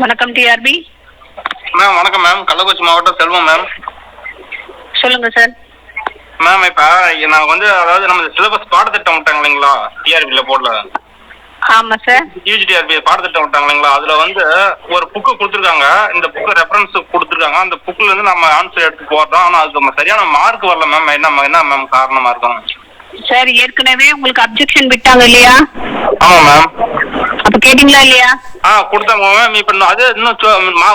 வணக்கம் TRP. Ma'am வணக்கம் ma'am. Kallakurichi மாவட்டம் செல்வம் மேம். சொல்லுங்க சார். மேம் இப்போ நான் வந்து அதாவது நம்ம சிலபஸ் பாடத்திட்டம் விட்டாங்க இல்லைங்களா? டிஆர்பியில் போடல. ஆமா சார். யூஜிடிஆர்பி பாடத்திட்டம் விட்டாங்க இல்லைங்களா? அதில் வந்து ஒரு புக்கு கொடுத்துருக்காங்க. இந்த புக்கு ரெஃபரன்ஸ் கொடுத்துருக்காங்க. அந்த புக்கில் இருந்து நம்ம ஆன்சர் எடுத்து போடுறோம் ஆனால் அதுக்கு நம்ம சரியான மார்க் வரல மேம். என்ன என்ன மேம் காரணமாக இருக்கும் சார் ஏற்கனவே உங்களுக்கு அப்ஜெக்ஷன் விட்டாங்க இல்லையா? ஆமாம் மேம். அப்ப கேட்டீங்களா இல்லையா? ஆ கொடுத்தாங்க மேம் இப்போ அது இன்னும்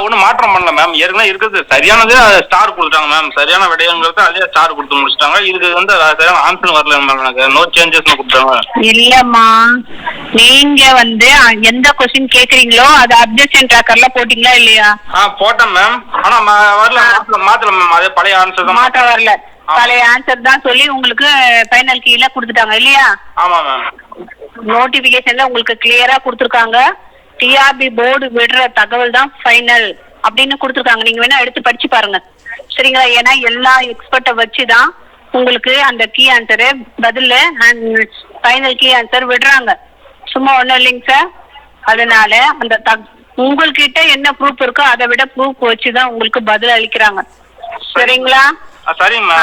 ஒன்றும் மாற்றம் பண்ணல மேம் ஏற்கனவே இருக்குது. சரியானது ஸ்டார் கொடுத்தாங்க மேம் சரியான விடயங்கிறது அதே ஸ்டார் கொடுத்து முடிச்சிட்டாங்க. இதுக்கு வந்து சரியான ஆன்சர் வரல மேம் எனக்கு. நோ சேஞ்சஸ்னு கொடுத்தாங்க. இல்லம்மா. நீங்க வந்து எந்த கொஸ்டின் கேக்குறீங்களோ அது அப்ஜெக்ஷன் ட்ராக்கர்ல போட்டீங்களா இல்லையா? ஆ போட்டேன் மேம் ஆனா வரல. மாத்தல மேம் அதே பழைய ஆன்சர் தான். மாற்ற வரல. பழைய ஆன்சர் தான் சொல்லி உங்களுக்கு ஃபைனல் கீழ கொடுத்துட்டாங்க இல்லையா? ஆமா மேம் நோட்டிபிகேஷன்ல உங்களுக்கு கிளியரா கொடுத்துருக்காங்க. டிஆர்பி போர்டு விடுற தகவல் தான் ஃபைனல் அப்படின்னு கொடுத்துருக்காங்க. நீங்க வேணா எடுத்து படிச்சு பாருங்க. சரிங்களா? ஏன்னா எல்லா எக்ஸ்பர்ட்டை வச்சு தான் உங்களுக்கு அந்த கீ ஆன்சரு பதில் ஃபைனல் கீ ஆன்சர் விடுறாங்க. சும்மா ஒன்றும் இல்லைங்க சார் அதனால அந்த தக் உங்கள்கிட்ட என்ன ப்ரூஃப் இருக்கோ அதை விட ப்ரூஃப் வச்சு தான் உங்களுக்கு பதில் அளிக்கிறாங்க. சரிங்களா? சரிங்க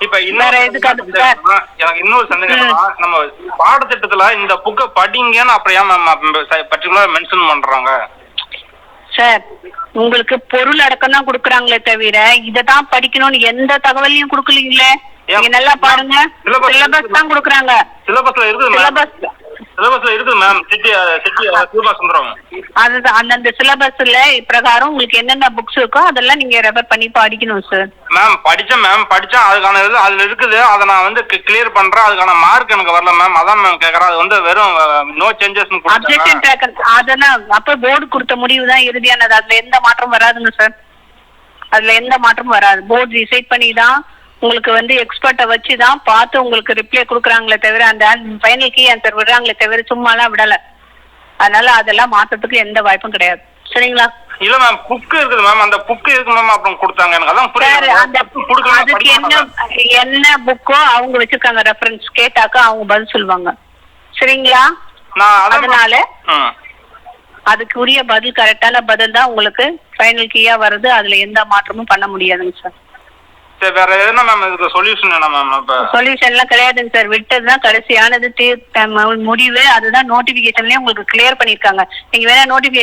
இப்ப இன்னொரு? எனக்கு இன்னொரு சந்தேகம் நம்ம பாடத்திட்டத்துல இந்த புக்கை படிங்கன்னு அப்புறம் ஏன் மேம் பர்டிகுலர் மென்ஷன் பண்றாங்க? சார் உங்களுக்கு பொருள் அடக்கம் தான் கொடுக்குறாங்களே தவிர இதை தான் படிக்கணும்னு எந்த தகவலையும் கொடுக்கலீங்களே? நீங்க நல்லா பாருங்க. சிலபஸ் தான் கொடுக்குறாங்க. சிலபஸ்ல இருக்குது syllabus சிலபஸ்ல ma'am city city syllabus Sundaram அதுதான். அந்தந்த சிலபஸ்ல பிரகாரம் உங்களுக்கு என்னென்ன புக்ஸ் இருக்கோ அதெல்லாம் நீங்க ரெஃபர் பண்ணி படிக்கணும் சார் மேம் படிச்சேன் மேம் படிச்சேன் அதுக்கான இது அதுல இருக்குது. அதை நான் வந்து கிளியர் பண்றேன். அதுக்கான மார்க் எனக்கு வரல மேம் அதான் மேம் கேக்குறேன். அது வந்து வெறும் நோ சேஞ்சஸ் அப்ஜெக்ஷன் ட்ராக்கர் அதெல்லாம் அப்ப போர்டு கொடுத்த முடிவு தான் இறுதியானது. அதுல எந்த மாற்றம் வராதுங்க சார் அதுல எந்த மாற்றமும் வராது. போர்டு டிசைட் பண்ணி தான் உங்களுக்கு வந்து எக்ஸ்பர்ட்டை வச்சு தான் பார்த்து உங்களுக்கு ரிப்ளை கொடுக்குறாங்களே தவிர அந்த ஃபைனல் கீ ஆன்சர் விடுறாங்களே தவிர சும்மாலாம் விடல. அதனால அதெல்லாம் மாற்றத்துக்கு எந்த வாய்ப்பும் கிடையாது. சரிங்களா? இல்ல மேம் புக் இருக்குது மேம் அந்த புக் இருக்கு மேம் அப்புறம் கொடுத்தாங்க? எனக்கு அதான் புரியல அந்த அதுக்கு என்ன. என்ன புக்கோ அவங்க வச்சிருக்காங்க ரெஃபரன்ஸ் கேட்டாக்கா அவங்க பதில் சொல்லுவாங்க. சரிங்களா? அதனால. அதுக்கு உரிய பதில் கரெக்டான பதில் தான் உங்களுக்கு ஃபைனல் கீயா வருது. அதுல எந்த மாற்றமும் பண்ண முடியாதுங்க சார் சரி வேற எதுனா மேம் இதுக்கு சொல்யூஷன் என்ன மேம் இப்போ? சொல்யூஷன் எல்லாம் கிடையாதுங்க சார் விட்டது தான் கடைசியானது தீர் முடிவு. அதுதான் நோட்டிபிகேஷன்லயே உங்களுக்கு கிளியர் பண்ணிருக்காங்க நீங்க வேணா நோட்டிபிகேஷன்